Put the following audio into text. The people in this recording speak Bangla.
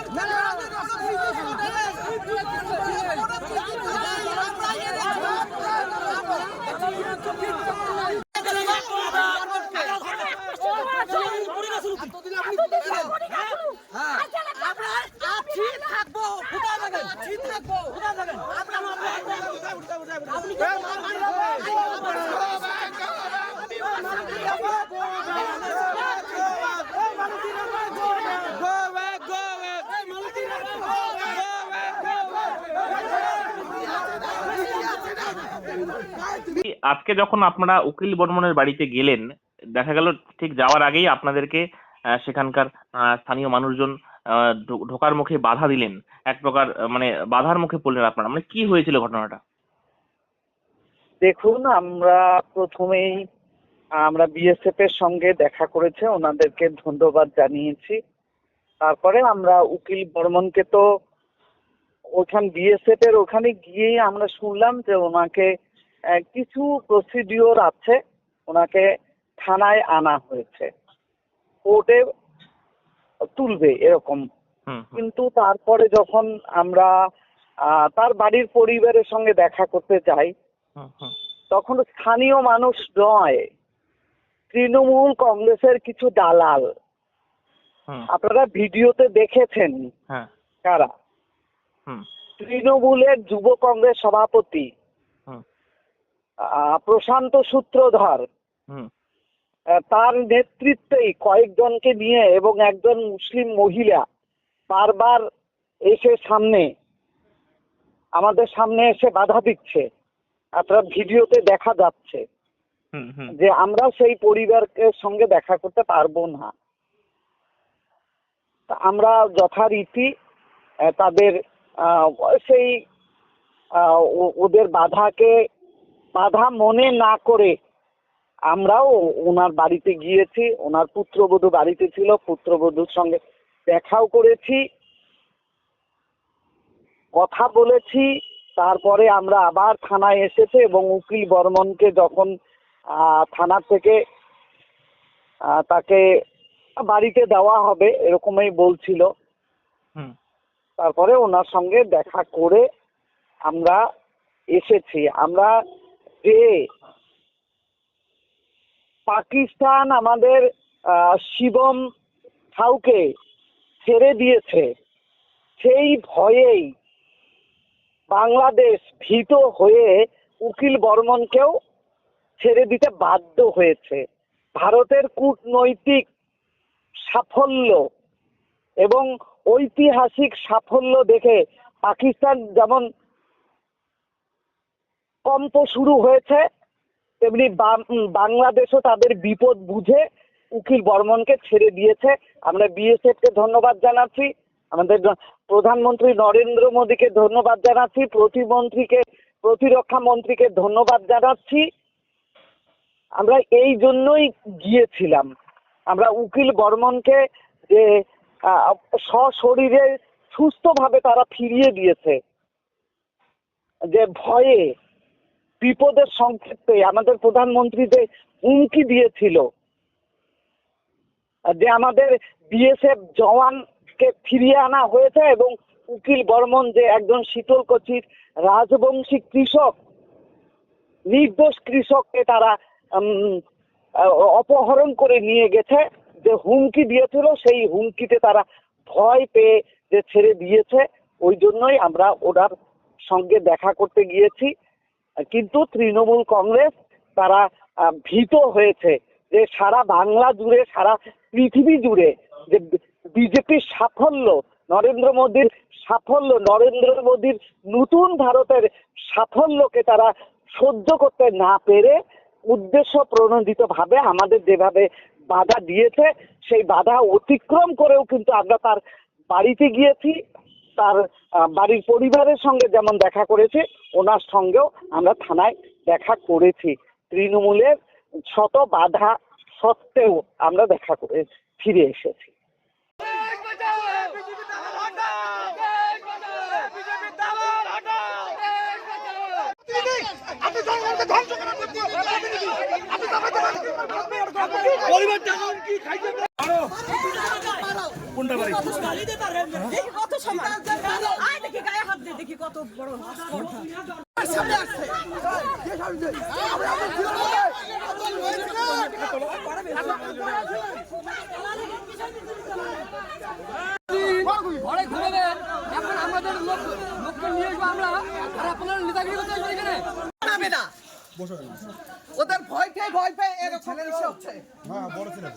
আপনারা আজকে যখন আপনারা উকিল বর্মনের বাড়িতে গেলেন, দেখা গেল ঠিক যাওয়ার আগেই আপনাদেরকে সেখানকার স্থানীয় মানুষজন ঢোকার মুখে বাধা দিলেন। এক প্রকার মানে বাধার মুখে পড়লেন আপনারা। মানে কি হয়েছিল ঘটনাটা? দেখুন, আমরা প্রথমেই, আমরা বিএসএফ এর সঙ্গে দেখা করেছে, ওনাদেরকে ধন্যবাদ জানিয়েছি। তারপরে আমরা উকিল বর্মনকে তো ওখান, বিএসএফ এর ওখানে গিয়েই আমরা শুনলাম যে ওনাকে কিছু প্রসিডিওর আছে ওনাকে থানায় আনা হয়েছে। কোর্টে তুলবে এরকম। কিন্তু তারপরে যখন আমরা তার বাড়ির পরিবারের সঙ্গে দেখা করতে যাই তখন স্থানীয় মানুষ নয় তৃণমূল কংগ্রেসের কিছু দালাল। আপনারা ভিডিওতে দেখেছেন হ্যাঁ। কারা? তৃণমূলের যুব কংগ্রেস সভাপতি প্রশান্ত সূত্রধর তার নেতৃত্বেই কয়েকজনকে নিয়ে এবং একজন মুসলিম মহিলা বারবার এসে সামনে আমাদের সামনে এসে বাধা দিচ্ছে। আপনার ভিডিওতে দেখা যাচ্ছে যে আমরা সেই পরিবারের সঙ্গে দেখা করতে পারব না। আমরা যথারীতি তাদের সেই ওদের বাধাকে বাধা মনে না করে আমরাও ওনার বাড়িতে গিয়েছি ওনার পুত্রবধূ বাড়িতে ছিল পুত্রবধূর সঙ্গে দেখাও করেছি কথা বলেছি তারপরে আমরা আবার থানায় এসেছে এবং উকিল বর্মনকে যখন থানা থেকে তাকে বাড়িতে দেওয়া হবে এরকমই বলছিল। হুম। তারপরে ওনার সঙ্গে দেখা করে আমরা এসেছি। আমরা যে পাকিস্তান আমাদের শিবম খাউকে ছেড়ে দিয়েছে। সেই ভয়েই বাংলাদেশ ভীত হয়ে উকিল বর্মনকেও ছেড়ে দিতে বাধ্য হয়েছে। ভারতের কূটনৈতিক সাফল্য এবং ঐতিহাসিক সাফল্য দেখে পাকিস্তান যেমন কম্প শুরু হয়েছে, তেমনি বাংলাদেশও তাদের বিপদ বুঝে উকিল বর্মনকে ছেড়ে দিয়েছে। আমরা বিএসএফ কে ধন্যবাদ জানাচ্ছি, আমাদের প্রধানমন্ত্রী নরেন্দ্র মোদীকে ধন্যবাদ জানাচ্ছি, প্রতিমন্ত্রীকে, প্রতিরক্ষা মন্ত্রীকে ধন্যবাদ জানাচ্ছি। আমরা এই জন্যই গিয়েছিলাম। আমরা উকিল বর্মনকে যে সশরীরে সুস্থভাবে তারা ফিরিয়ে দিয়েছে। যে ভয়ে বিপদের সংক্ষেপে আমাদের প্রধানমন্ত্রী যে হুমকি দিয়েছিল যে আমাদের বিএসএফ জওয়ানকে ফিরিয়ে আনা হয়েছে এবং উকিল বর্মন যে একজন শীতলকচির রাজবংশী কৃষক, নির্দোষ কৃষককে তারা অপহরণ করে নিয়ে গেছে, যে হুমকি দিয়েছিল সেই হুমকিতে তারা ভয় পেয়ে যে ছেড়ে দিয়েছে, ওই জন্যই আমরা ওনার সঙ্গে দেখা করতে গিয়েছি। কিন্তু তৃণমূল কংগ্রেস তারা ভীত হয়েছে যে সারা বাংলা জুড়ে, সারা পৃথিবী জুড়ে যে বিজেপির সাফল্য, নরেন্দ্র মোদীর সাফল্য, নরেন্দ্র মোদীর নতুন ভারতের সাফল্যকে তারা সহ্য করতে না পেরে উদ্দেশ্য প্রণোদিত ভাবে আমাদের যেভাবে বাধা দিয়েছে, সেই বাধা অতিক্রম করেও কিন্তু আমরা তার বাড়িতে গিয়েছি। তার বাড়ির পরিবারের সঙ্গে যেমন দেখা করেছে ওনার সঙ্গেও আমরা থানায় দেখা করেছি। তৃণমূলের শত বাধা সত্ত্বেও আমরা দেখা করে ফিরে এসেছি। কোনটা বাড়ি? আপনি জনগণকে ধ্বংস করার আপনি কত বড় ঘরে ঘুমাবেন এখন আমাদের লোক লোককে নিয়ে আসব আমরা আর আপনারা নেতাগিরি করতে আসবেন এখানে না ওদের ভয় পেয়ে ভয় পেয়ে এরকম হচ্ছে হ্যাঁ বড় ছেলে।